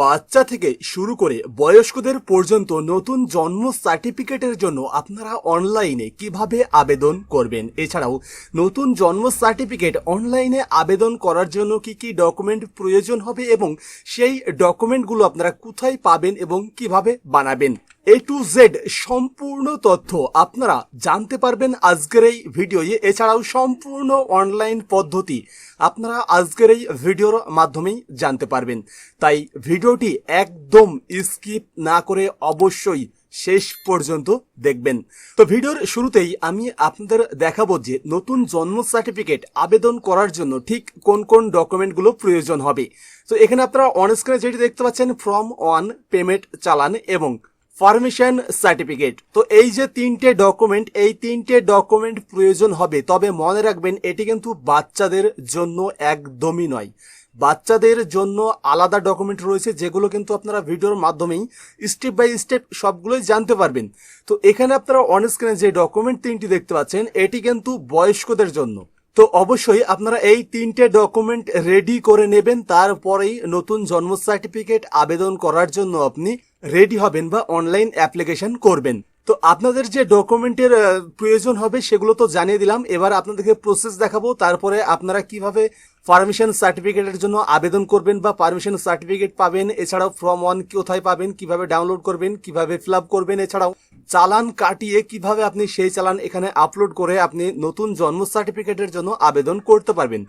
বাচ্চা থেকে শুরু করে বয়স্কদের পর্যন্ত নতুন জন্ম সার্টিফিকেটের জন্য আপনারা অনলাইনে কীভাবে আবেদন করবেন? এছাড়াও, নতুন জন্ম সার্টিফিকেট অনলাইনে আবেদন করার জন্য কি কি ডকুমেন্ট প্রয়োজন হবে এবং সেই ডকুমেন্টগুলো আপনারা কোথায় পাবেন এবং কীভাবে বানাবেন? এ টু জেড সম্পূর্ণ তথ্য আপনারা জানতে পারবেন আজকের এই ভিডিওয়ে। এছাড়াও সম্পূর্ণ অনলাইন পদ্ধতি আপনারা আজকের এই ভিডিওর মাধ্যমেই জানতে পারবেন। তাই ভিডিওটি একদম স্কিপ না করে অবশ্যই শেষ পর্যন্ত দেখবেন। তো ভিডিওর শুরুতেই আমি আপনাদের দেখাবো যে নতুন জন্ম সার্টিফিকেট আবেদন করার জন্য ঠিক কোন কোন ডকুমেন্টগুলো প্রয়োজন হবে। তো এখানে আপনারা অন যেটি দেখতে পাচ্ছেন ফ্রম ওয়ান পেমেন্ট চালান এবং পারমিশন সার্টিফিকেট তো এই যে তিনটে ডকুমেন্ট এই তিনটে ডকুমেন্ট প্রয়োজন হবে, তবে মনে রাখবেন এটি কিন্তু বাচ্চাদের জন্য একদমই নয়। বাচ্চাদের জন্য আলাদা ডকুমেন্ট রয়েছে, যেগুলো কিন্তু আপনারা ভিডিওর মাধ্যমেই স্টেপ বাই স্টেপ সবগুলোই জানতে পারবেন। তো এখানে আপনারা অন স্ক্রিনে যে ডকুমেন্ট তিনটি দেখতে পাচ্ছেন, এটি কিন্তু বয়স্কদের জন্য। তো অবশ্যই আপনারা এই তিনটে ডকুমেন্ট রেডি করে নেবেন, তারপরেই নতুন জন্ম সার্টিফিকেট আবেদন করার জন্য আপনি রেডি হবেন বা অনলাইন অ্যাপ্লিকেশন করবেন। তো আপনাদের যে ডকুমেন্টের প্রয়োজন হবে সেগুলো তো জানিয়ে দিলাম। এবার আপনাদেরকে প্রসেস দেখাবো, তারপরে আপনারা কীভাবে পারমিশন সার্টিফিকেটের জন্য আবেদন করবেন বা পারমিশন সার্টিফিকেট পাবেন, এছাড়াও ফর্ম ওয়ান কোথায় পাবেন, কীভাবে ডাউনলোড করবেন, কীভাবে ফিল করবেন, এছাড়াও চালান কাটিয়ে কীভাবে আপনি সেই চালান এখানে আপলোড করে আপনি নতুন জন্ম সার্টিফিকেটের জন্য আবেদন করতে পারবেন।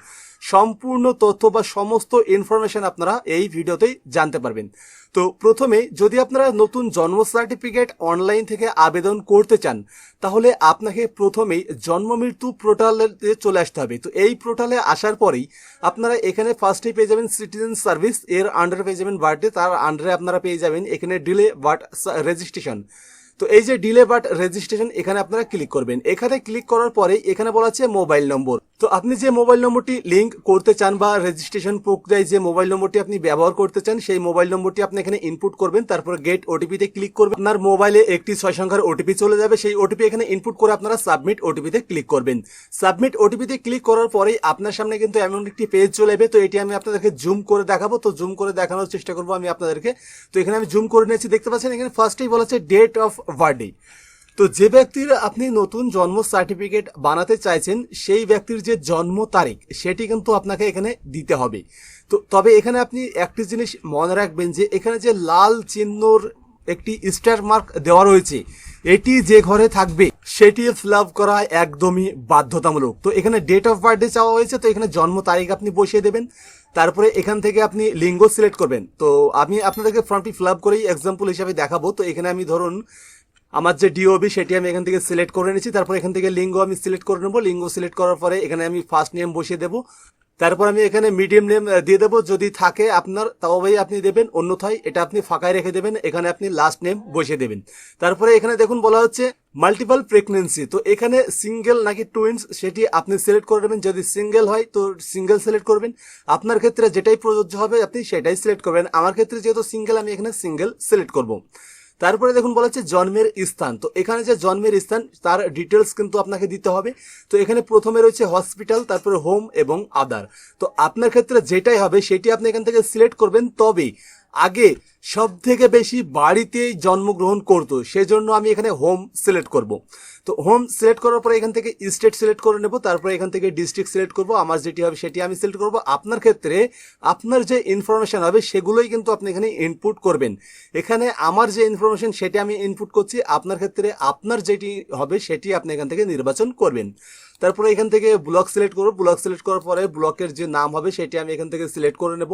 সম্পূর্ণ তথ্য বা সমস্ত ইনফরমেশন আপনারা এই ভিডিওতেই জানতে পারবেন। তো প্রথমে যদি আপনারা নতুন জন্ম সার্টিফিকেট অনলাইন থেকে আবেদন করতে চান তাহলে আপনাকে প্রথমেই জন্ম মৃত্যু পোর্টালে চলে আসতে হবে। তো এই পোর্টালে আসার পরেই আপনারা এখানে ফার্স্টে পেয়ে যাবেন সিটিজেন সার্ভিস এর আন্ডারে পেয়ে যাবেন বার্থডে তার আন্ডারে আপনারা পেয়ে যাবেন এখানে ডিলে বার্থ রেজিস্ট্রেশন তো এই যে ডিলে বাট রেজিস্ট্রেশন এখানে আপনারা ক্লিক করবেন। এখানে ক্লিক করার পরে এখানে বলা আছে মোবাইল নম্বর তো আপনি যে মোবাইল নম্বরটি লিংক করতে চান বা রেজিস্ট্রেশন প্রক্রিয়ায় যে মোবাইল নম্বরটি আপনি ব্যবহার করতে চান, সেই মোবাইল নম্বরটি আপনি এখানে ইনপুট করবেন, তারপর গেট ওটিপিতে ক্লিক করবেন। আপনার মোবাইলে একটি ছয় সংখ্যার ওটিপি চলে যাবে, সেই ওটিপি এখানে ইনপুট করে আপনারা সাবমিট ওটিপিতে ক্লিক করবেন। সাবমিট ওটিপিতে ক্লিক করার পরেই আপনার সামনে কিন্তু এমন একটি পেজ চলে যাবে। তো এটি আমি আপনাদেরকে জুম করে দেখাবো। তো জুম করে দেখানোর চেষ্টা করব আমি আপনাদেরকে। তো এখানে আমি জুম করে নিয়েছি, দেখতে পাচ্ছেন? এখানে ফার্স্টেই বলা আছে ডেট অফ বার্থডে তো যে ব্যক্তির আপনি নতুন জন্ম সার্টিফিকেট বানাতে চাইছেন, সেই ব্যক্তির যে জন্ম তারিখ, সেটি কিন্তু আপনাকে এখানে দিতে হবে। তো তবে এখানে আপনি একটি জিনিস মনে রাখবেন যে, এখানে যে লাল চিহ্নর একটি স্টার মার্ক দেওয়া রয়েছে, এটি যে ঘরে থাকবে, সেটি ফিল করা একদমই বাধ্যতামূলক। তো এখানে ডেট অফ বার্থডে চাওয়া হয়েছে, তো এখানে জন্ম তারিখ আপনি বসিয়ে দেবেন। তারপরে এখান থেকে আপনি লিঙ্গ সিলেক্ট করবেন। তো আমি আপনাদেরকে ফর্মটি ফিল করেই এক্সাম্পল হিসাবে দেখাবো। তো এখানে আমি ধরুন আমার যে ডিওবি সেটি আমি এখান থেকে সিলেক্ট করে নিচ্ছি তারপর এখান থেকে লিঙ্গ আমি সিলেক্ট করে নেব। লিঙ্গ সিলেক্ট করার পরে এখানে আমি ফার্স্ট নেম বসিয়ে দেবো। তারপর আমি এখানে মিডিয়াম নেম দিয়ে দেবো। যদি থাকে আপনার, তবেই আপনি দেবেন। অন্যথায় এটা আপনি ফাঁকায় রেখে দেবেন। এখানে আপনি লাস্ট নেম বসিয়ে দেবেন। তারপরে এখানে দেখুন বলা হচ্ছে মাল্টিপাল প্রেগনেন্সি তো এখানে সিঙ্গেল নাকি টুইন্স সেটি আপনি সিলেক্ট করে নেবেন। যদি সিঙ্গেল হয়, তো সিঙ্গেল সিলেক্ট করবেন। আপনার ক্ষেত্রে যেটাই প্রযোজ্য হবে, আপনি সেটাই সিলেক্ট করবেন। আমার ক্ষেত্রে যেহেতু সিঙ্গেল আমি এখানে সিঙ্গেল সিলেক্ট করব। তারপরে দেখুন বলা হচ্ছে জন্মের স্থান। তো এখানে যে জন্মের স্থান, তার ডিটেলস কিন্তু আপনাকে দিতে হবে। তো এখানে প্রথমে রয়েছে হসপিটাল তারপরে হোম এবং আদার তো আপনার ক্ষেত্রে যেটাই হবে, সেটি আপনি এখান থেকে সিলেক্ট করবেন তবে আগে সব থেকে বেশি বাড়িতেই জন্মগ্রহণ করতো, সেজন্য আমি এখানে হোম সিলেক্ট করব। তো হোম সিলেক্ট করার পরে এখান থেকে স্টেট সিলেক্ট করে নেব, তারপরে এখান থেকে ডিস্ট্রিক্ট সিলেক্ট করব, আমার যেটি হবে সেটি আমি সিলেক্ট করব। আপনার ক্ষেত্রে আপনার যে ইনফরমেশন হবে সেগুলোই কিন্তু আপনি এখানে ইনপুট করবেন। এখানে আমার যে ইনফরমেশন সেটি আমি ইনপুট করছি, আপনার ক্ষেত্রে আপনার যেটি হবে সেটি আপনি এখান থেকে নির্বাচন করবেন। তারপরে এখান থেকে ব্লক সিলেক্ট করব। ব্লক সিলেক্ট করার পরে ব্লকের যে নাম হবে, সেটি আমি এখান থেকে সিলেক্ট করে নেব।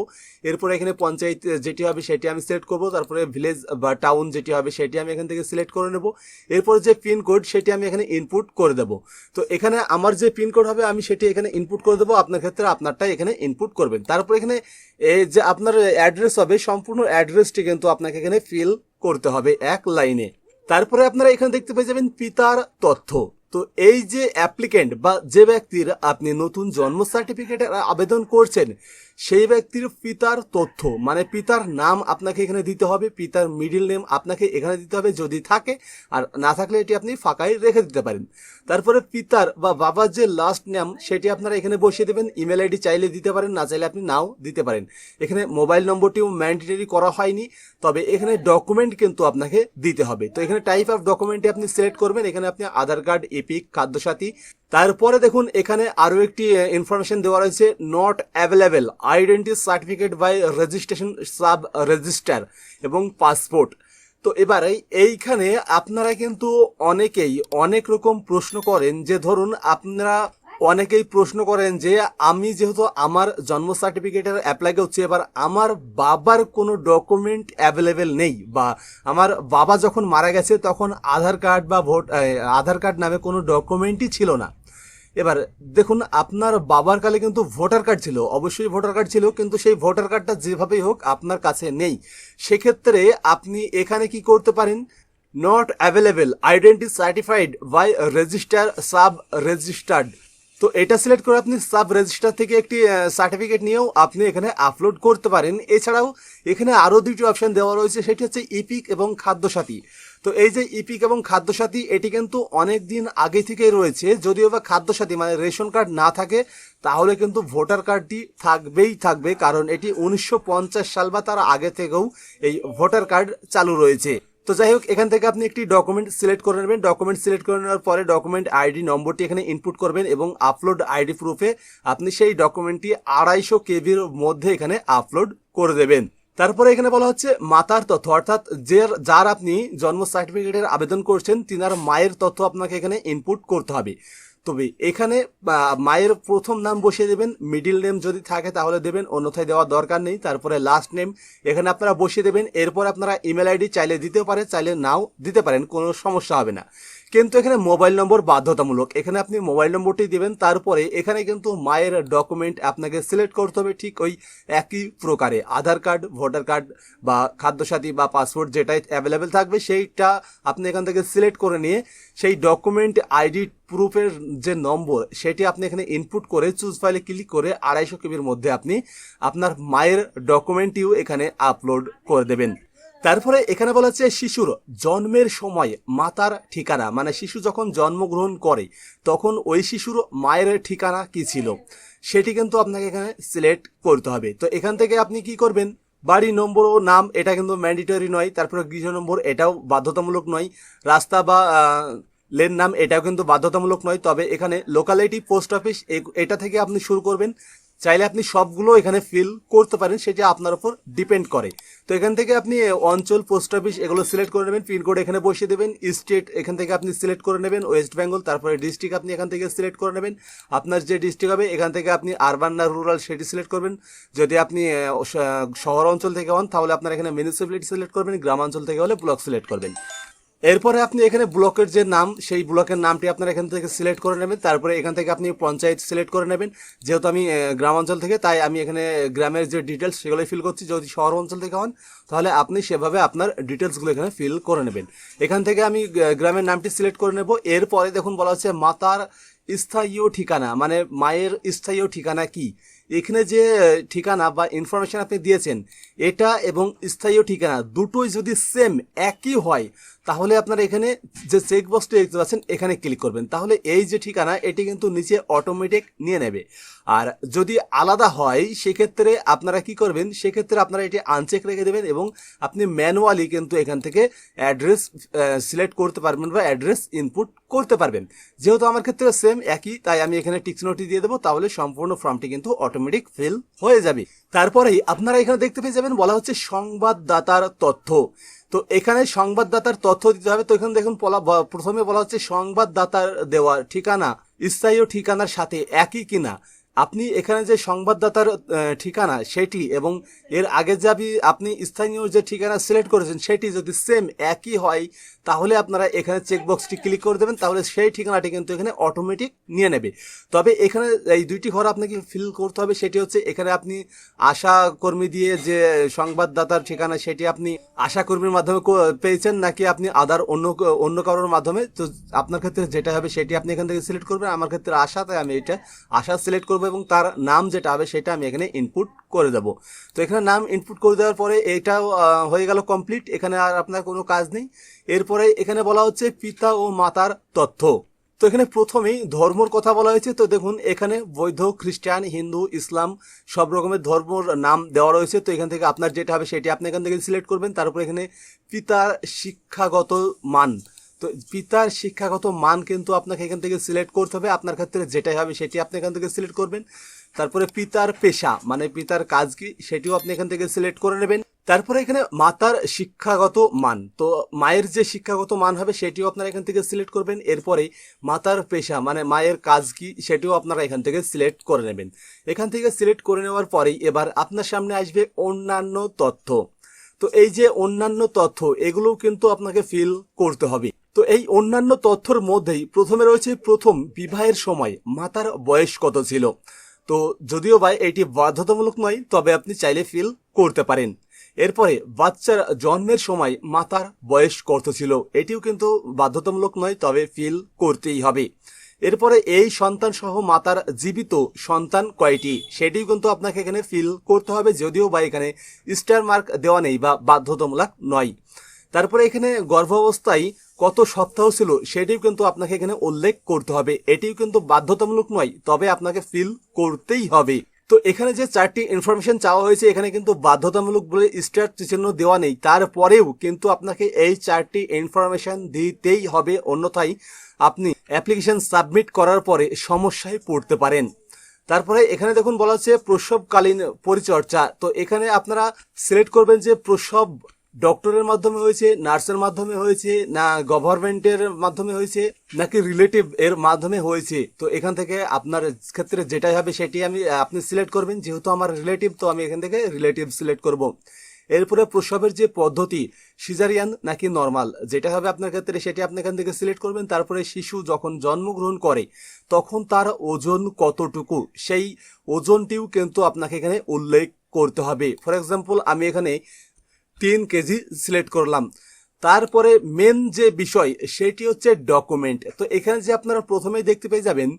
এরপরে এখানে পঞ্চায়েত যেটি হবে, সেটি আমি সিলেক্ট করব। তারপরে ভিলেজ বা টাউন যেটি হবে, সেটি আমি এখান থেকে সিলেক্ট করে নেব। এরপর যে পিনকোড সেটি আমি এখানে ইনপুট করে দেব। তো এখানে আমার যে পিনকোড হবে, আমি সেটি এখানে ইনপুট করে দেবো। আপনার ক্ষেত্রে আপনারটাই এখানে ইনপুট করবেন। তারপর এখানে এই যে আপনার অ্যাড্রেস হবে, সম্পূর্ণ অ্যাড্রেসটি কিন্তু আপনাকে এখানে ফিল করতে হবে এক লাইনে। তারপরে আপনারা এখানে দেখতে পেয়ে যাবেন পিতার তথ্য। তো এই যে অ্যাপ্লিকেন্ট বা যে ব্যক্তির আপনি নতুন জন্ম সার্টিফিকেটের আবেদন করছেন সেই ব্যক্তির পিতার তথ্য মানে পিতার নাম আপনাকে এখানে দিতে হবে, পিতার মিডিল নেম আপনাকে এখানে দিতে হবে যদি থাকে, আর না থাকলে এটি আপনি ফাঁকাই রেখে দিতে পারেন। তারপরে পিতার বা বাবার যে লাস্ট নেম সেটি আপনারা এখানে বসিয়ে দেবেন ইমেল আইডি চাইলে দিতে পারেন, না চাইলে আপনি নাও দিতে পারেন। এখানে মোবাইল নম্বরটিও ম্যান্ডেটরি করা হয়নি, তবে এখানে ডকুমেন্ট কিন্তু আপনাকে দিতে হবে। তো এখানে টাইপ অফ ডকুমেন্টে আপনি সিলেক্ট করবেন, এখানে আপনি আধার কার্ড এপিক খাদ্যসাথী তারপরে দেখুন, এখানে আরও একটি ইনফরমেশন দেওয়া রয়েছে not available identity certificate by registration sub register এবং পাসপোর্ট তো এবারে এইখানে আপনারা কিন্তু অনেকেই অনেক রকম প্রশ্ন করেন যে ধরুন, আপনারা অনেকেই প্রশ্ন করেন যে আমি যেহেতু আমার জন্ম সার্টিফিকেটের অ্যাপ্লাই করছি এবার আমার বাবার কোনো ডকুমেন্ট অ্যাভেলেবেল নেই বা আমার বাবা যখন মারা গেছে তখন আধার কার্ড বা ভোট আধার কার্ড নামে কোনো ডকুমেন্টই ছিল না। এবার দেখুন, আপনার বাবার কালে কিন্তু ভোটার কার্ড ছিল, অবশ্যই ভোটার কার্ড ছিল, কিন্তু সেই ভোটার কার্ডটা যেভাবেই হোক আপনার কাছে নেই। সেক্ষেত্রে আপনি এখানে কি করতে পারেন? Not available identity certified by register sub registered তো এটা সিলেক্ট করে আপনি সাব রেজিস্টার থেকে একটি সার্টিফিকেট নিয়েও আপনি এখানে আপলোড করতে পারেন। এছাড়াও এখানে আরও দুটি অপশন দেওয়া রয়েছে, সেটি হচ্ছে ইপিক এবং খাদ্যসাথী। তো এই যে ইপিক এবং খাদ্যসাথী, এটি কিন্তু অনেক দিন আগে থেকেই রয়েছে। যদিও বা খাদ্যসাথী মানে রেশন কার্ড না থাকে, তাহলে কিন্তু ভোটার কার্ডটি থাকবেই থাকবে, কারণ এটি উনিশশো পঞ্চাশ সাল বা তার আগে থেকেও এই ভোটার কার্ড চালু রয়েছে। তো যাই হোক, এখান থেকে আপনি একটি ডকুমেন্ট সিলেক্ট করে নেবেন। ডকুমেন্ট সিলেক্ট করে নেওয়ার পরে ডকুমেন্ট আইডি নম্বরটি এখানে ইনপুট করবেন এবং আপলোড আইডি প্রুফে আপনি সেই ডকুমেন্টটি আড়াইশো কেবির মধ্যে এখানে আপলোড করে দেবেন। তারপরে এখানে বলা হচ্ছে মাতার তথ্য, অর্থাৎ যে যার আপনি জন্ম সার্টিফিকেটের আবেদন করছেন, তিনার মায়ের তথ্য আপনাকে এখানে ইনপুট করতে হবে। তবে এখানে মায়ের প্রথম নাম বসিয়ে দেবেন মিডিল নেম যদি থাকে তাহলে দেবেন, অন্যথায় দেওয়ার দরকার নেই, তারপরে লাস্ট নেম এখানে আপনারা বসিয়ে দেবেন, এরপর আপনারা ইমেল আইডি চাইলে দিতে পারে চাইলে নাও দিতে পারেন, কোনো সমস্যা হবে না। কিন্তু এখানে মোবাইল নম্বর বাধ্যতামূলক। এখানে আপনি মোবাইল নম্বরটি দিবেন, তারপরে এখানে কিন্তু মায়ের ডকুমেন্ট আপনাকে সিলেক্ট করতে হবে ঠিক ওই একই প্রকারে। আধার কার্ড, ভোটার কার্ড বা খাদ্যসাথী বা পাসপোর্ট যেটাই অ্যাভেলেবেল থাকবে, সেইটা আপনি এখান থেকে সিলেক্ট করে নিয়ে সেই ডকুমেন্ট আইডি প্রুফের যে নম্বর, সেটি আপনি এখানে ইনপুট করে চুজ ফাইলে ক্লিক করে আড়াইশো কেবির মধ্যে আপনি আপনার মায়ের ডকুমেন্টটিও এখানে আপলোড করে দেবেন। তারপরে এখানে বলা হচ্ছে শিশুর জন্মের সময় মাতার ঠিকানা মানে শিশু যখন জন্মগ্রহণ করে, তখন ওই শিশুর মায়ের ঠিকানা কি ছিল? সেটি কিন্তু আপনাকে এখানে সিলেক্ট করতে হবে। তো এখান থেকে আপনি কি করবেন? বাড়ি নম্বর ও নাম, এটা কিন্তু ম্যান্ডেটরি নয়, তারপরে গৃহ নম্বর, এটাও বাধ্যতামূলক নয়। রাস্তা বা লেন নাম, এটাও কিন্তু বাধ্যতামূলক নয়। তবে এখানে লোকালিটি পোস্ট অফিস এটা থেকে আপনি শুরু করবেন। চাইলে আপনি সবগুলো এখানে ফিল করতে পারেন, সেটা আপনার উপর ডিপেন্ড করে। তো এখান থেকে আপনি অঞ্চল পোস্ট অফিস এগুলো সিলেক্ট করে নেবেন পিনকোড এখানে বসিয়ে দেবেন স্টেট এখান থেকে আপনি সিলেক্ট করে নেবেন ওয়েস্ট বেঙ্গল তারপরে ডিস্ট্রিক্ট আপনি এখান থেকে সিলেক্ট করে নেবেন, আপনার যে ডিস্ট্রিক্ট হবে, এখান থেকে আপনি আরবান না রুরাল সেটি সিলেক্ট করবেন। যদি আপনি শহর অঞ্চল থেকে হন, তাহলে আপনার এখানে মিউনিসিপ্যালিটি সিলেক্ট করবেন গ্রামাঞ্চল থেকে হলে ব্লক সিলেক্ট করবেন। এরপরে আপনি এখানে ব্লকের যে নাম, সেই ব্লকের নামটি আপনার এখান থেকে সিলেক্ট করে নেবেন। তারপরে এখান থেকে আপনি পঞ্চায়েত সিলেক্ট করে নেবেন। যেহেতু আমি গ্রামাঞ্চল থেকে, তাই আমি এখানে গ্রামের যে ডিটেলস সেগুলোই ফিল করছি। যদি শহর অঞ্চল থেকে হন, তাহলে আপনি সেভাবে আপনার ডিটেলসগুলো এখানে ফিল করে নেবেন। এখান থেকে আমি গ্রামের নামটি সিলেক্ট করে নেব। এরপরে দেখুন বলা হচ্ছে মাতার স্থায়ী ঠিকানা মানে মায়ের স্থায়ী ঠিকানা কি? এখানে যে ঠিকানা বা ইনফরমেশন আপনি দিয়েছেন, এটা এবং স্থায়ী ঠিকানা দুটোই যদি সেম একই হয় তাহলে আপনারা এখানে যে চেক বক্সটি দেখতে পাচ্ছেন, এখানে ক্লিক করবেন। তাহলে এই যে ঠিকানা, এটি কিন্তু নিচে অটোমেটিক নিয়ে নেবে। আর যদি আলাদা হয়, সেক্ষেত্রে আপনারা কি করবেন, সেক্ষেত্রে আপনারা এটি আনচেক রেখে দেবেন এবং আপনি ম্যানুয়ালি কিন্তু এখান থেকে অ্যাড্রেস সিলেক্ট করতে পারবেন বা অ্যাড্রেস ইনপুট করতে পারবেন। যেহেতু আমার ক্ষেত্রে সেম একই, তাই আমি এখানে টিক্স নোটটি দিয়ে দেবো, তাহলে সম্পূর্ণ ফর্মটি কিন্তু অটোমেটিক ফিল হয়ে যাবে। তারপরেই আপনারা এখানে দেখতে পেয়ে যাবেন, বলা হচ্ছে সংবাদদাতার তথ্য। তো এখানে সংবাদদাতার তথ্য দিতে হবে, তো এখানে দেখুন প্রথমে বলা হচ্ছে সংবাদদাতার দেওয়ার ঠিকানা, স্থায়ী ঠিকানার সাথে একই কিনা। আপনি এখানে যে সংবাদদাতার ঠিকানা, সেটি এবং এর আগে যে আপনি আপনি স্থানীয় যে ঠিকানা সিলেক্ট করেছেন, সেটি যদি সেম একই হয় তাহলে আপনারা এখানে চেকবক্সটি ক্লিক করে দেবেন, তাহলে সেই ঠিকানাটি কিন্তু এখানে অটোমেটিক নিয়ে নেবে। তবে এখানে এই দুইটি ঘর আপনাকে ফিল করতে হবে, সেটি হচ্ছে এখানে আপনি আশা কর্মী দিয়ে যে সংবাদদাতার ঠিকানা, সেটি আপনি আশা কর্মীর মাধ্যমে পেয়েছেন, নাকি আপনি আদার অন্য অন্য কারোর মাধ্যমে? তো আপনার ক্ষেত্রে যেটা হবে, সেটি আপনি এখান থেকে সিলেক্ট করবেন। আমার ক্ষেত্রে আশা, তাই আমি এটা আশা সিলেক্ট করব এবং তার নাম যেটা হবে, সেটা আমি এখানে ইনপুট করে দেবো। তো এখানে নাম ইনপুট করে দেওয়ার পরে এটাও হয়ে গেল কমপ্লিট এখানে আর আপনার কোনো কাজ নেই। এরপরে এখানে বলা হচ্ছে পিতা ও মাতার তথ্য। তো এখানে প্রথমেই ধর্মর কথা বলা হয়েছে। তো দেখুন, এখানে বৌদ্ধ, খ্রিস্টান, হিন্দু, ইসলাম সব রকমের ধর্মর নাম দেওয়া রয়েছে। তো এখান থেকে আপনার যেটা হবে সেটি আপনি এখান থেকে সিলেক্ট করবেন। তারপর এখানে পিতার শিক্ষাগত মান। তো পিতার শিক্ষাগত মান কিন্তু আপনাকে এখান থেকে সিলেক্ট করতে হবে। আপনার ক্ষেত্রে যেটাই হবে সেটি আপনি এখান থেকে সিলেক্ট করবেন। তারপরে পিতার পেশা মানে পিতার কাজ কি, সেটিও আপনি এখান থেকে সিলেক্ট করে নেবেন। তারপরে এখানে মাতার শিক্ষাগত মান। তো মায়ের যে শিক্ষাগত মান হবে সেটিও আপনারা এখান থেকে সিলেক্ট করবেন। এরপরে মাতার পেশা মানে মায়ের কাজ কি সেটিও আপনারা এখান থেকে সিলেক্ট করে নেবেন। এখান থেকে সিলেক্ট করে নেওয়ার পরেই এবার আপনার সামনে আসবে অন্যান্য তথ্য। তো এই যে অন্যান্য তথ্য, এগুলোও কিন্তু আপনাকে ফিল করতে হবে। তো এই অন্যান্য তথ্যর মধ্যেই প্রথমে রয়েছে প্রথম বিবাহের সময়, মাতার বয়স কত ছিল? তো যদিও ভাই, এটি বাধ্যতামূলক নয়, তবে আপনি চাইলে ফিল করতে পারেন। এরপরে বাচ্চার জন্মের সময় মাতার বয়স কত ছিল, এটিও কিন্তু বাধ্যতামূলক নয়, তবে ফিল করতেই হবে। এরপরে এই সন্তান সহ মাতার জীবিত সন্তান কয়টি, সেটিও কিন্তু আপনাকে এখানে ফিল করতে হবে, যদিও বা এখানে স্টার মার্ক দেওয়া নেই বা বাধ্যতামূলক নয়। তারপরে এখানে গর্ভাবস্থায় কত সপ্তাহ ছিল, সেটিও কিন্তু আপনাকে এখানে উল্লেখ করতে হবে, এটিও কিন্তু বাধ্যতামূলক নয়, তবে আপনাকে ফিল করতেই হবে। তো এখানে যে চারটি ইনফরমেশন চাওয়া হয়েছে, এখানে কিন্তু বাধ্যতামূলক বলে স্টার চিহ্ন দেওয়া নেই। তারপরেও কিন্তু আপনাকে এই চারটি ইনফরমেশন দিতেই হবে, অন্যথায় আপনি অ্যাপ্লিকেশন সাবমিট করার পরে সমস্যায় পড়তে পারেন। তারপরে এখানে দেখুন বলা হচ্ছে প্রসবকালীন পরিচর্যা। তো এখানে আপনারা সিলেক্ট করবেন যে প্রসব ডক্টরের মাধ্যমে হয়েছে নার্সের মাধ্যমে হয়েছে, না গভর্নমেন্টের মাধ্যমে হয়েছে, নাকি রিলেটিভ এর মাধ্যমে হয়েছে? তো এখান থেকে আপনার ক্ষেত্রে যেটাই হবে সেটি আমি, আপনি সিলেক্ট করবেন। যেহেতু আমার রিলেটিভ তো আমি এখান থেকে রিলেটিভ সিলেক্ট করব। এরপরে প্রসবের যে পদ্ধতি সিজারিয়ান নাকি নর্মাল যেটা হবে আপনার ক্ষেত্রে সেটি আপনি এখান থেকে সিলেক্ট করবেন। তারপরে শিশু যখন জন্মগ্রহণ করে, তখন তার ওজন কতটুকু? সেই ওজনটিও কিন্তু আপনাকে এখানে উল্লেখ করতে হবে। ফর এক্সাম্পল আমি এখানে তিন কেজি সিলেক্ট করলাম। তারপরে মেন যে বিষয়, সেটি হচ্ছে ডকুমেন্ট তো এখানে যে আপনারা প্রথমেই দেখতে পেয়ে যাবেন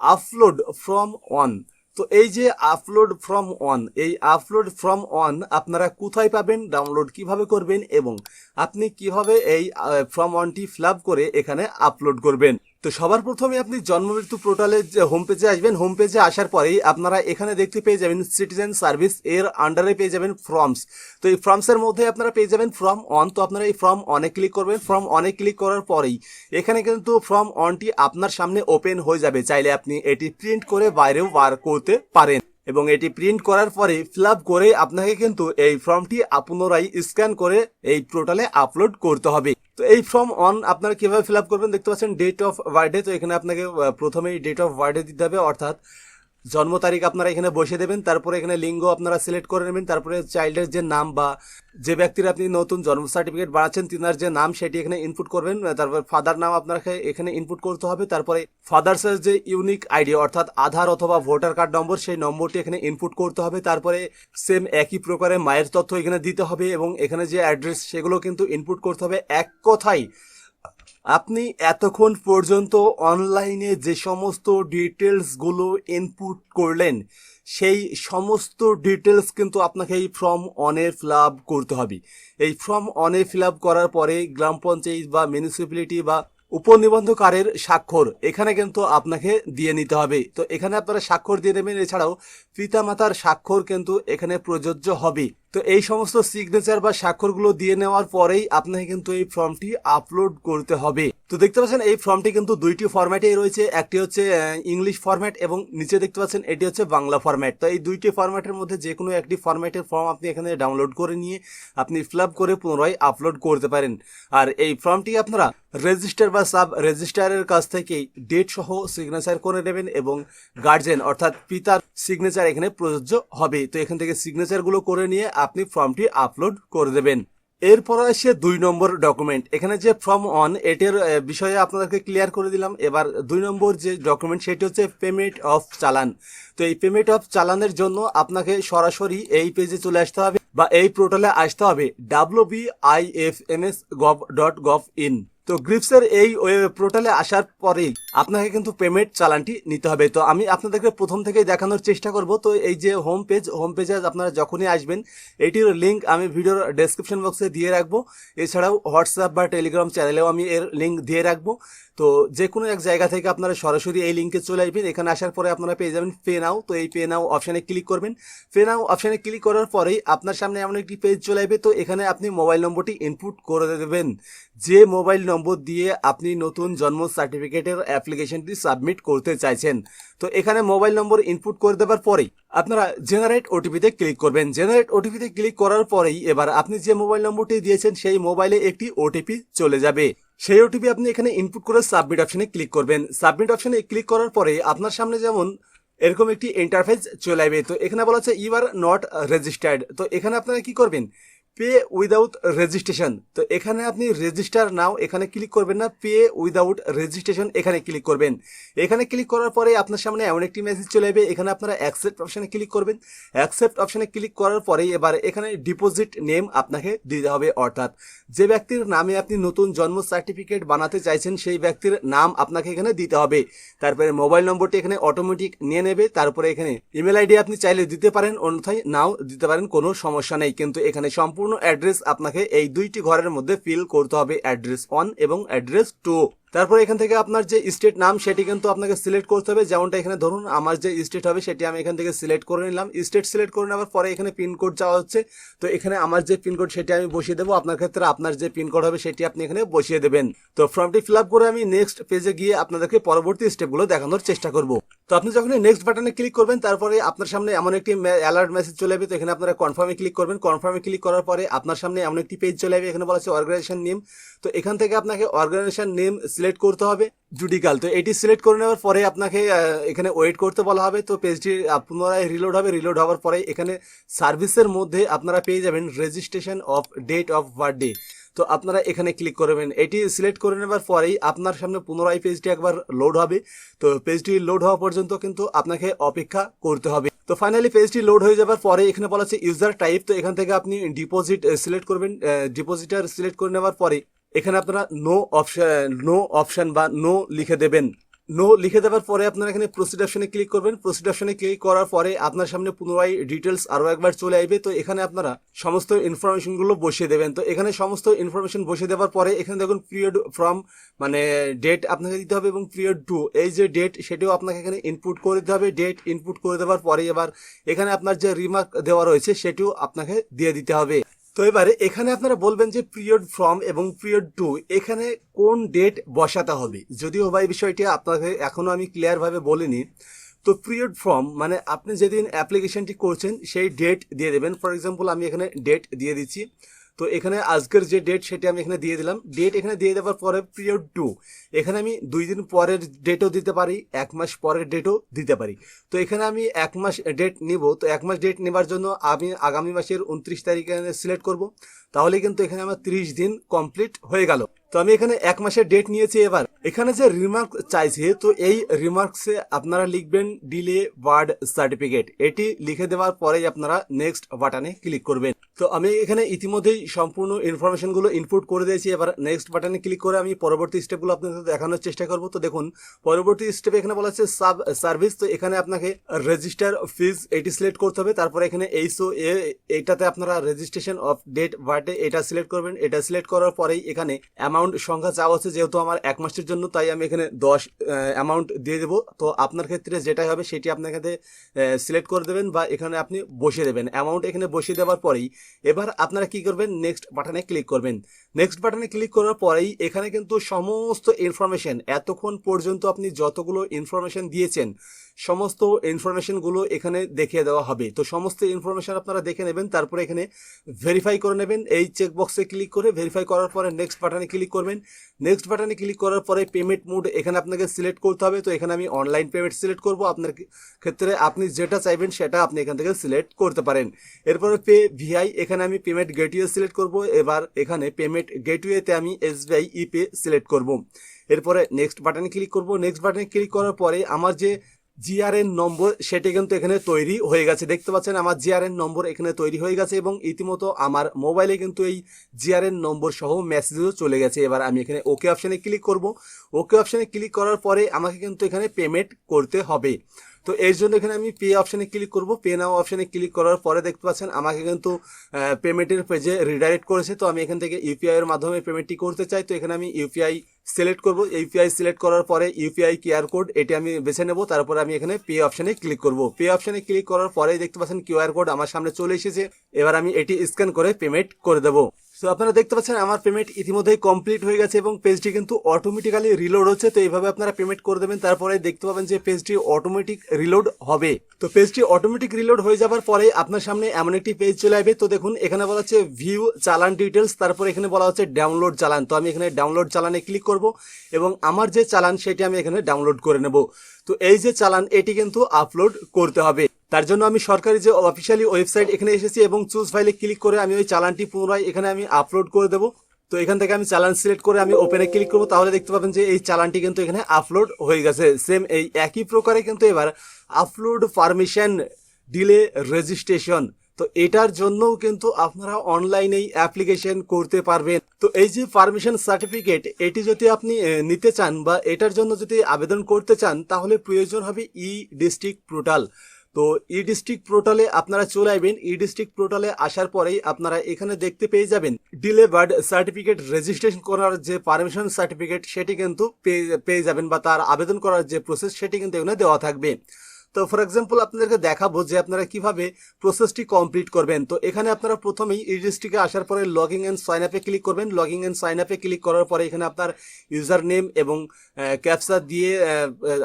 আপলোড ফ্রম অন তো এই যে আপলোড ফ্রম অন এই আপলোড ফ্রম অন আপনারা কোথায় পাবেন ডাউনলোড কীভাবে করবেন এবং আপনি কীভাবে এই ফ্রম অনটি ফিল করে এখানে আপলোড করবেন। তো সবার প্রথমে আপনি জন্মমৃত্যু পোর্টালে যে হোম পেজে আসবেন হোম পেজে আসার পরেই আপনারা এখানে দেখতে পেয়ে যাবেন সিটিজেন সার্ভিস এর আন্ডারে পেয়ে যাবেন ফর্মস তো এই ফর্মসের মধ্যে আপনারা পেয়ে যাবেন ফর্ম অন তো আপনারা এই ফর্ম অনে ক্লিক করবেন। ফর্ম অনে ক্লিক করার পরেই এখানে কিন্তু ফর্ম অনটি আপনার সামনে ওপেন হয়ে যাবে। চাইলে আপনি এটি প্রিন্ট করে বাইরেও বার করতে পারেন। এবং এটি প্রিন্ট করার পরে ফিল করে আপনাকে কিন্তু এই ফর্মটি পুনরায় স্ক্যান করে এই পোর্টালে আপলোড করতে হবে। তো এই ফর্ম অন আপনারা কীভাবে ফিল করবেন দেখতে পাচ্ছেন ডেট অফ বার্থডে তো এখানে আপনাকে প্রথমেই ডেট অফ বার্থডে দিতে হবে, অর্থাৎ জন্ম তারিখ আপনারা এখানে বসে দেবেন, তারপরে এখানে লিঙ্গ আপনারা সিলেক্ট করে নেবেন, তারপরে চাইল্ডের যে নাম বা যে ব্যক্তির আপনি নতুন জন্ম সার্টিফিকেট বানাচ্ছেন, তিনার যে নাম সেটি এখানে ইনপুট করবেন, তারপর ফাদার নাম আপনাকে এখানে ইনপুট করতে হবে, তারপরে ফাদার্সের যে ইউনিক আইডি অর্থাৎ আধার অথবা ভোটার কার্ড নম্বর, সেই নম্বরটি এখানে ইনপুট করতে হবে, তারপরে সেম একই প্রকারে মায়ের তথ্য এখানে দিতে হবে এবং এখানে যে অ্যাড্রেস সেগুলো কিন্তু ইনপুট করতে হবে, এক কথায় আপনি এতক্ষণ পর্যন্ত অনলাইনে যে সমস্ত ডিটেলসগুলো ইনপুট করলেন, সেই সমস্ত ডিটেলস কিন্তু আপনাকে এই ফর্ম অনে ফিল করতে হবে। এই ফর্ম অনে ফিল করার পরে গ্রাম পঞ্চায়েত বা মিউনিসিপ্যালিটি বা উপনিবন্ধকারের স্বাক্ষর এখানে কিন্তু আপনাকে দিয়ে নিতে হবে। তো এখানে আপনারা স্বাক্ষর দিয়ে দেবেন, এছাড়াও পিতামাতার স্বাক্ষর কিন্তু এখানে প্রযোজ্য হবে। তো এই সমস্ত সিগনেচার বা স্বাক্ষরগুলো দিয়ে নেওয়ার পরেই আপনাকে কিন্তু এই ফর্মটি আপলোড করতে হবে। তো দেখতে পাচ্ছেন, এই ফর্মটি কিন্তু দুইটি ফরম্যাটেই রয়েছে। একটি হচ্ছে ইংলিশ ফরম্যাট এবং নিচে দেখতে পাচ্ছেন, এটি হচ্ছে বাংলা ফরম্যাট তো এই দুইটি ফরম্যাটের মধ্যে যে কোনো একটি ফরম্যাটের ফর্ম আপনি এখানে ডাউনলোড করে নিয়ে আপনি ফিল করে পুনরায় আপলোড করতে পারেন। আর এই ফর্মটি আপনারা রেজিস্টার বা সাব রেজিস্টারের কাছ থেকেই ডেট সহ সিগনেচার করে নেবেন এবং গার্জেন অর্থাৎ পিতার সিগনেচার এখানে প্রযোজ্য হবে। তো এখান থেকে সিগনেচারগুলো করে নিয়ে আপনি ফর্মটি আপলোড করে দেবেন। এরপর আসে দুই নম্বর ডকুমেন্ট এখানে যে ফর্ম অন এটির বিষয়ে আপনাদেরকে ক্লিয়ার করে দিলাম। এবার দুই নম্বর যে ডকুমেন্ট সেটি হচ্ছে পেমেন্ট অফ চালান। তো এই পেমেন্ট অফ চালানের জন্য আপনাকে সরাসরি এই পেজে চলে আসতে হবে বা এই পোর্টালে আসতে হবে W B I F N S gov dot gov in তো গ্রিপসের এই ওয়েব পোর্টালে আসার পরেই আপনাকে কিন্তু পেমেন্ট চালানটি নিতে হবে। তো আমি আপনাদেরকে প্রথম থেকে দেখানোর চেষ্টা করব। তো এই যে হোম পেজ হোম পেজে আপনারা যখনই আসবেন, এটির লিঙ্ক আমি ভিডিওর ডেসক্রিপশন বক্সে দিয়ে রাখব। এছাড়াও হোয়াটসঅ্যাপ বা টেলিগ্রাম চ্যানেলেও আমি এর লিঙ্ক দিয়ে রাখব। তো যে কোনো এক জায়গা থেকে আপনারা সরাসরি এই লিঙ্কে চলে আসবেন। এখানে আসার পরে আপনারা পেয়ে যাবেন পে নাও তো এই পে নাও অপশানে ক্লিক করবেন। পে নাও অপশানে ক্লিক করার পরেই আপনার সামনে এমন একটি পেজ চলে আসবে। তো এখানে আপনি মোবাইল নম্বরটি ইনপুট করে দেবেন। যে মোবাইল নম্বর দিয়ে আপনি নতুন জন্ম সার্টিফিকেটের অ্যাপ্লিকেশনটি সাবমিট করতে চাইছেন। তো এখানে মোবাইল নম্বর ইনপুট করে দেওয়ার পরেই আপনারা জেনারেট ওটিপিতে ক্লিক করবেন। জেনারেট ওটিপিতে ক্লিক করার পরেই এবার আপনি যে মোবাইল নম্বরটি দিয়েছেন, সেই মোবাইলে একটি ওটিপি চলে যাবে। সেই ওটিপি আপনি এখানে ইনপুট করে সাবমিট অপশনে ক্লিক করবেন। সাবমিট অপশনে ক্লিক করার পরে আপনার সামনে যেমন এরকম একটি ইন্টারফেস চলে আসবে। তো এখানে বলা হচ্ছে ইউ আর নট রেজিস্টার্ড তো এখানে আপনারা কি করবেন? Pay without registration. তো এখানে আপনি রেজিস্টার নাও, এখানে ক্লিক করবেন না, পে উইদাউট রেজিস্ট্রেশন এখানে ক্লিক করবেন। এখানে ক্লিক করার পরে আপনার সামনে এমন একটি মেসেজ চলে যাবে এখানে আপনারা অ্যাকসেপ্ট অপশানে ক্লিক করবেন। অ্যাকসেপ্ট অপশানে ক্লিক করার পরেই এবার এখানে ডিপোজিট নেম আপনাকে দিতে হবে, অর্থাৎ যে ব্যক্তির নামে আপনি নতুন জন্ম সার্টিফিকেট বানাতে চাইছেন, সেই ব্যক্তির নাম আপনাকে এখানে দিতে হবে। তারপরে মোবাইল নম্বরটি এখানে অটোমেটিক নিয়ে নেবে, তারপরে এখানে ইমেল আইডি আপনি চাইলে দিতে পারেন, অন্যথায় নাও দিতে পারেন, কোনো সমস্যা নেই। কিন্তু এখানে সম্পূর্ণ অ্যাড্রেস আপনাকে এই দুইটি ঘরের মধ্যে ফিল করতে হবে অ্যাড্রেস ওয়ান এবং অ্যাড্রেস টু তারপর এখান থেকে আপনার যে স্টেট নাম, সেটি কিন্তু আপনাকে সিলেক্ট করতে হবে। যেমনটা এখানে ধরুন, আমার যে স্টেট হবে, সেটি আমি এখান থেকে সিলেক্ট করে নিলাম। স্টেট সিলেক্ট করে নেওয়ার পরে এখানে পিনকোড যাওয়া হচ্ছে। তো এখানে আমার যে পিনকোড সেটি আমি বসিয়ে দেবো। আপনার ক্ষেত্রে আপনার যে পিনকোড হবে, সেটি আপনি এখানে বসিয়ে দেবেন। তো ফর্মটি ফিল করে আমি নেক্সট পেজে গিয়ে আপনাদেরকে পরবর্তী স্টেপগুলো দেখানোর চেষ্টা করব। তো আপনি যখন নেক্সট বাটনে ক্লিক করবেন, তারপরে আপনার সামনে এমন একটি অ্যালার্ট মেসেজ চলে যাবে তো এখানে আপনারা কনফার্মে ক্লিক করবেন। কনফার্মে ক্লিক করার পরে আপনার সামনে এমন একটি পেজ চলে যাবে এখানে বলা আছে অর্গানাইজেশন নেম তো এখান থেকে আপনাকে অর্গানাইজেশন নেম সিলেক্ট করতে হবে জুডিকাল তো এটি সিলেক্ট করে নেওয়ার পরে আপনাকে এখানে ওয়েট করতে বলা হবে। তো পেজটি পুনরায় রিলোড হবে। রিলোড হওয়ার পরে এখানে সার্ভিসের মধ্যে আপনারা পেয়ে যাবেন registration of date of birthday তো আপনারা এখানে ক্লিক করবেন। এটি সিলেক্ট করে নেবার পরেই আপনার সামনে পুনরায় পেজটি একবার লোড হবে। তো পেজটি লোড হওয়া পর্যন্ত কিন্তু আপনাকে অপেক্ষা করতে হবে। তো ফাইনালি পেজটি লোড হয়ে যাবার পরে এখানে বলা হচ্ছে ইউজার টাইপ তো এখান থেকে আপনি ডিপোজিট সিলেক্ট করবেন। ডিপোজিটার সিলেক্ট করে নেওয়ার পরে এখানে আপনারা নো অপশান নো অপশান বা নো লিখে দেবেন। নো লিখে দেওয়ার পরে আপনারা এখানে প্রসিড অপশনে ক্লিক করবেন। প্রসিড অপশনে ক্লিক করার পরে আপনার সামনে পুনরায় ডিটেলস আরও একবার চলে আসবে। তো এখানে আপনারা সমস্ত ইনফরমেশনগুলো বসিয়ে দেবেন। তো এখানে সমস্ত ইনফরমেশন বসিয়ে দেওয়ার পরে এখানে দেখুন পিরিয়ড ফ্রম মানে ডেট আপনাকে দিতে হবে এবং পিরিয়ড টু এই যে ডেট সেটিও আপনাকে এখানে ইনপুট করে দিতে হবে। ডেট ইনপুট করে দেওয়ার পরে এবার এখানে আপনার যে রিমার্ক দেওয়া রয়েছে, সেটিও আপনাকে দিয়ে দিতে হবে। তো এবারে এখানে আপনারা বলবেন যে পিরিয়ড ফ্রম এবং পিরিয়ড টু, এখানে কোন ডেট বসাতে হবে? যদিও এই বিষয়টি আপনাকে এখনও আমি ক্লিয়ারভাবে বলিনি। তো পিরিয়ড ফ্রম মানে আপনি যেদিন অ্যাপ্লিকেশনটি করছেন, সেই ডেট দিয়ে দেবেন। ফর এক্সাম্পল আমি এখানে ডেট দিয়ে দিচ্ছি। তো এখানে আজকের যে ডেট সেটি আমি এখানে দিয়ে দিলাম। ডেট এখানে দিয়ে দেওয়ার পরে পিরিয়ড টু এখানে আমি দুই দিন পরের ডেটও দিতে পারি, এক মাস পরের ডেটও দিতে পারি। তো এখানে আমি এক মাস ডেট নিব। তো এক মাস ডেট নেবার জন্য আমি আগামী মাসের উনত্রিশ তারিখে সিলেক্ট করব। তাহলে কিন্তু এখানে আমার তিরিশ দিন কমপ্লিট হয়ে গেল। তো আমি এখানে এক মাসের ডেট নিয়েছি এবার। এখানে যে রিমার্ক চাইছে তো এই রিমার্কসে আপনারা লিখবেন ডিলে ওয়ার্ড সার্টিফিকেট এটি লিখে দেওয়ার পরেই আপনারা নেক্সট বাটনে ক্লিক করবেন। তো আমি এখানে ইতিমধ্যেই সম্পূর্ণ ইনফরমেশনগুলো ইনপুট করে দিয়েছি। এবার নেক্সট বাটনে ক্লিক করে আমি পরবর্তী স্টেপগুলো আপনাদের দেখানোর চেষ্টা করব। তো দেখুন, পরবর্তী স্টেপে এখানে বলা হচ্ছে সাব সার্ভিস তো এখানে আপনাকে রেজিস্টার ফিজ এটি সিলেক্ট করতে হবে। তারপরে এখানে এইসো এ এইটাতে আপনারা রেজিস্ট্রেশন অফ ডেট বার্থডে এটা সিলেক্ট করবেন। এটা সিলেক্ট করার পরেই এখানে অ্যামাউন্ট সংখ্যা চাওয়া হচ্ছে যেহেতু আমার এক মাসের জন্য, তাই আমি এখানে দশ অ্যামাউন্ট দিয়ে দেবো। তো আপনার ক্ষেত্রে যেটাই হবে সেটি আপনাকে সিলেক্ট করে দেবেন বা এখানে আপনি বসিয়ে দেবেন। অ্যামাউন্ট এখানে বসিয়ে দেওয়ার পরেই এবার আপনারা কি করবেন? নেক্সট বাটনে ক্লিক করবেন। নেক্সট বাটনে ক্লিক করার পরেই এখানে কিন্তু সমস্ত ইনফরমেশন এতক্ষণ পর্যন্ত আপনি যতগুলো ইনফরমেশন দিয়েছেন সমস্ত ইনফরমেশনগুলো এখানে দেখিয়ে দেওয়া হবে। তো সমস্ত ইনফরমেশন আপনারা দেখে নেবেন, তারপরে এখানে ভেরিফাই করে নেবেন। এই চেক বক্সে ক্লিক করে ভেরিফাই করার পরে নেক্সট বাটনে ক্লিক করবেন। নেক্সট বাটনে ক্লিক করার পরে পেমেন্ট মুড এখানে আপনাকে সিলেক্ট করতে হবে। তো এখানে আমি অনলাইন পেমেন্ট সিলেক্ট করব। আপনার ক্ষেত্রে আপনি যেটা চাইবেন সেটা আপনি এখান থেকে সিলেক্ট করতে পারেন। এরপরে পে ভিআই এখানে আমি পেমেন্ট গেটওয়ে সিলেক্ট করব। এবার এখানে পেমেন্ট গেটওয়েতে আমি এসবিআই ই পে সিলেক্ট করব। এরপরে নেক্সট বাটনে ক্লিক করব। নেক্সট বাটনে ক্লিক করার পরে আমার যে জিআরএন নম্বর সেটি কিন্তু এখানে তৈরি হয়ে গেছে। দেখতে পাচ্ছেন আমার জিআরএন নম্বর এখানে তৈরি হয়ে গেছে এবং ইতিমতো আমার মোবাইলে কিন্তু এই জিআরএন নম্বর সহ মেসেজও চলে গেছে। এবার আমি এখানে ওকে অপশানে ক্লিক করব। ওকে অপশানে ক্লিক করার পরে আমাকে কিন্তু এখানে পেমেন্ট করতে হবে। তো এর জন্য এখানে আমি পে অপশানে ক্লিক করব। পে নাও অপশানে ক্লিক করার পরে দেখতে পাচ্ছেন আমাকে কিন্তু পেমেন্টের পেজে রিডাইরেক্ট করেছে। তো আমি এখান থেকে ইউপিআই এর মাধ্যমে পেমেন্টটি করতে চাই। তো এখানে আমি ইউপিআই সিলেক্ট করব। ইউপিআই সিলেক্ট করার পরে ইউপিআই কিউআর কোড এটি আমি বেছে নেব। তারপরে আমি এখানে পে অপশানে ক্লিক করব। পে অপশানে ক্লিক করার পরেই দেখতে পাচ্ছেন কিউআর কোড আমার সামনে চলে এসেছে। এবার আমি এটি স্ক্যান করে পেমেন্ট করে দেবো। তো আপনারা দেখতে পাচ্ছেন, আমার পেমেন্ট ইতিমধ্যেই কমপ্লিট হয়ে গেছে এবং পেজটি কিন্তু অটোমেটিক্যালি রিলোড হচ্ছে। তো এইভাবে আপনারা পেমেন্ট করে দেবেন, তারপরে দেখতে পাবেন যে পেজটি অটোমেটিক রিলোড হবে। তো পেজটি অটোমেটিক রিলোড হয়ে যাবার পরে আপনার সামনে এমন একটি পেজ চলে আসবে। তো দেখুন, এখানে বলা হচ্ছে ভিউ চালান ডিটেলস তারপর এখানে বলা হচ্ছে ডাউনলোড চালান। তো আমি এখানে ডাউনলোড চালানে ক্লিক করব এবং আমার যে চালান, সেটি আমি এখানে ডাউনলোড করে নেব। তো এই যে চালান, এটি কিন্তু আপলোড করতে হবে। তার জন্য আমি সরকারি যে অফিসিয়ালি ওয়েবসাইট এখানে এসেছি এবং চুজ ফাইলে ক্লিক করে আমি ওই চালানটি পুনরায় এখানে আমি আপলোড করে দেবো। তো এখান থেকে আমি চালান সিলেক্ট করে আমি ওপেনে ক্লিক করব, তাহলে দেখতে পাবেন যে এই চালানটি কিন্তু এখানে আপলোড হয়ে গেছে। সেম এই একই প্রকারে কিন্তু এবার আপলোড পারমিশন ডিলে রেজিস্ট্রেশন তো এটার জন্যও কিন্তু আপনারা অনলাইনেই অ্যাপ্লিকেশন করতে পারবেন। তো এই যে পারমিশন সার্টিফিকেট এটি যদি আপনি নিতে চান বা এটার জন্য যদি আবেদন করতে চান, তাহলে প্রয়োজন হবে ই ডিস্ট্রিক্ট পোর্টাল তো ই ডিস্ট্রিক্ট পোর্টালে আপনারা চলে আসবেন। ই ডিস্ট্রিক্ট পোর্টালে আসার পরেই আপনারা এখানে দেখতে পেয়ে যাবেন ডিলেভার্ড সার্টিফিকেট রেজিস্ট্রেশন করার যে পারমিশন সার্টিফিকেট, সেটি কিন্তু পেয়ে যাবেন বা তার আবেদন করার যে প্রসেস, সেটি কিন্তু এখানে দেওয়া থাকবে। তো ফর এক্সাম্পল আপনাদেরকে দেখাবো যে আপনারা কীভাবে প্রসেসটি কমপ্লিট করবেন। তো এখানে আপনারা প্রথমেই ই ডিস্ট্রিক্টে আসার পরে লগিং অ্যান্ড সাইন আপে ক্লিক করবেন। লগিং অ্যান্ড সাইন আপে ক্লিক করার পরে এখানে আপনার ইউজার নেম এবং ক্যাপসা দিয়ে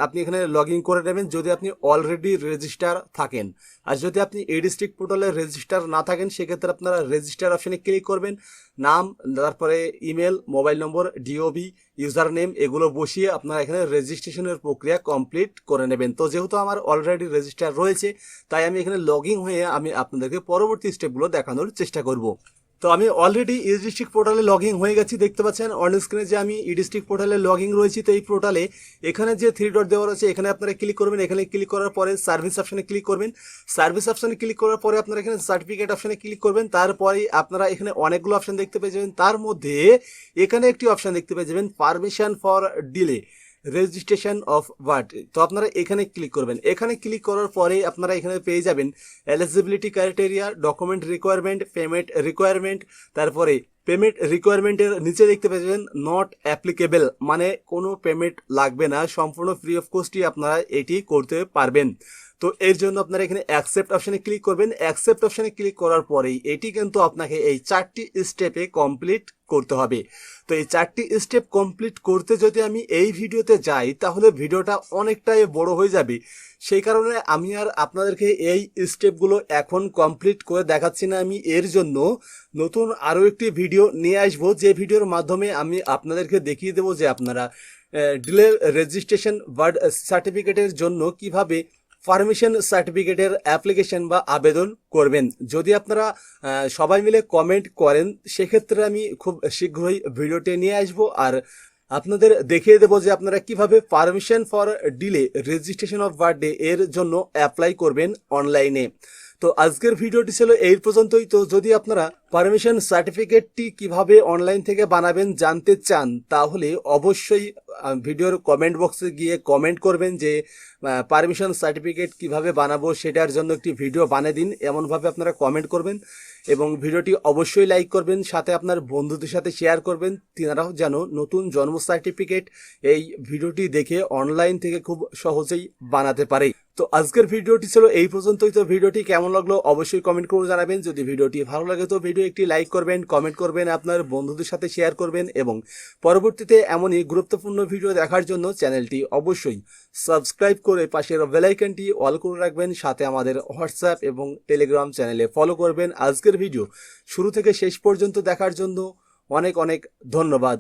আপনি এখানে লগ ইন করে নেবেন যদি আপনি অলরেডি রেজিস্টার থাকেন। আর যদি আপনি এই ডিস্ট্রিক্ট পোর্টালে রেজিস্টার না থাকেন, সেক্ষেত্রে আপনারা রেজিস্টার অপশানে ক্লিক করবেন। নাম, তারপরে email mobile number DOB user name এগুলো বসিয়ে আপনারা এখানে রেজিস্ট্রেশনের প্রক্রিয়া কমপ্লিট করে নেবেন। তো যেহেতু আমার অলরেডি রেজিস্টার রয়েছে, তাই আমি এখানে লগ হয়ে আমি আপনাদেরকে পরবর্তী স্টেপগুলো দেখানোর চেষ্টা করব। তো আমি অলরেডি ই ডিস্ট্রিক্ট পোর্টালে লগ ইন হয়ে গেছি, দেখতে পাচ্ছেন অন স্ক্রিনে যে আমি ই ডিস্ট্রিক্ট পোর্টালে লগ ইন রয়েছি। তো এই পোর্টালে এখানে যে থ্রি ডট দেওয়া রয়েছে, এখানে আপনারা ক্লিক করবেন। এখানে ক্লিক করার পরে সার্ভিস অপশানে ক্লিক করবেন। সার্ভিস অপশানে ক্লিক করার পরে আপনারা এখানে সার্টিফিকেট অপশানে ক্লিক করবেন। তারপরে আপনারা এখানে অনেকগুলো অপশান দেখতে পেয়ে যাবেন। তার মধ্যে এখানে একটি অপশন দেখতে পেয়ে যাবেন permission for delay registration of ward তো আপনারা এখানে ক্লিক করবেন। এখানে ক্লিক করার পরে আপনারা এখানে পেয়ে যাবেন eligibility criteria document requirement payment requirement তারপরে পেমেন্ট রিকোয়ারমেন্টের নিচে দেখতে পাচ্ছেন নট অ্যাপ্লিকেবল মানে কোনো পেমেন্ট লাগবে না, সম্পূর্ণ ফ্রি অফ কস্টই আপনারা এটি করতে পারবেন। তো এর জন্য আপনারা এখানে অ্যাকসেপ্ট অপশানে ক্লিক করবেন। অ্যাকসেপ্ট অপশানে ক্লিক করার পরেই এটি কিন্তু আপনাকে এই চারটি স্টেপে কমপ্লিট করতে হবে। তো এই চারটি স্টেপ কমপ্লিট করতে যদি আমি এই ভিডিওতে যাই, তাহলে ভিডিওটা অনেকটাই বড় হয়ে যাবে। সেই কারণে আমি আর আপনাদেরকে এই স্টেপগুলো এখন কমপ্লিট করে দেখাচ্ছি না আমি। এর জন্য নতুন আরও একটি ভিডিও নিয়ে আসব। যে ভিডিওর মাধ্যমে আমি আপনাদেরকে দেখিয়ে দেবো যে আপনারা ডিলে রেজিস্ট্রেশন বার্ড সার্টিফিকেটের জন্য কীভাবে পারমিশন সার্টিফিকেটের অ্যাপ্লিকেশন বা আবেদন করবেন। যদি আপনারা সবাই মিলে কমেন্ট করেন, সেক্ষেত্রে আমি খুব শীঘ্রই ভিডিওটি নিয়ে আসব। আর আপনাদের দেখিয়ে দেবো যে আপনারা কীভাবে permission for delay registration of birthday এর জন্য অ্যাপ্লাই করবেন অনলাইনে তো আজকের ভিডিওটি ছিল এই পর্যন্তই। তো যদি আপনারা পারমিশন সার্টিফিকেটটি কীভাবে অনলাইন থেকে বানাবেন জানতে চান, তাহলে অবশ্যই ভিডিওর কমেন্ট বক্সে গিয়ে কমেন্ট করবেন যে পারমিশন সার্টিফিকেট কীভাবে বানাবো সেটার জন্য একটি ভিডিও বানিয়ে দিন, এমনভাবে আপনারা কমেন্ট করবেন এবং ভিডিওটি অবশ্যই লাইক করবেন, সাথে আপনার বন্ধুদের সাথে শেয়ার করবেন, তিনারাও যেন নতুন জন্ম সার্টিফিকেট এই ভিডিওটি দেখে অনলাইন থেকে খুব সহজেই বানাতে পারে। তো আজকের ভিডিওটি ছিল এই পর্যন্তই। তো ভিডিওটি কেমন লাগল অবশ্যই কমেন্ট করে জানাবেন। যদি ভিডিওটি ভালো লাগে, তো ভিডিও একটি লাইক করবেন, কমেন্ট করবেন, আপনার বন্ধুদের সাথে শেয়ার করবেন এবং পরবর্তীতে এমনই গুরুত্বপূর্ণ ভিডিও দেখার জন্য চ্যানেলটি অবশ্যই সাবস্ক্রাইব করে পাশের বেলাইকনটি অল করে রাখবেন, সাথে আমাদের হোয়াটসঅ্যাপ এবং টেলিগ্রাম চ্যানেলে ফলো করবেন। আজকের ভিডিও শুরু থেকে শেষ পর্যন্ত দেখার জন্য অনেক অনেক ধন্যবাদ।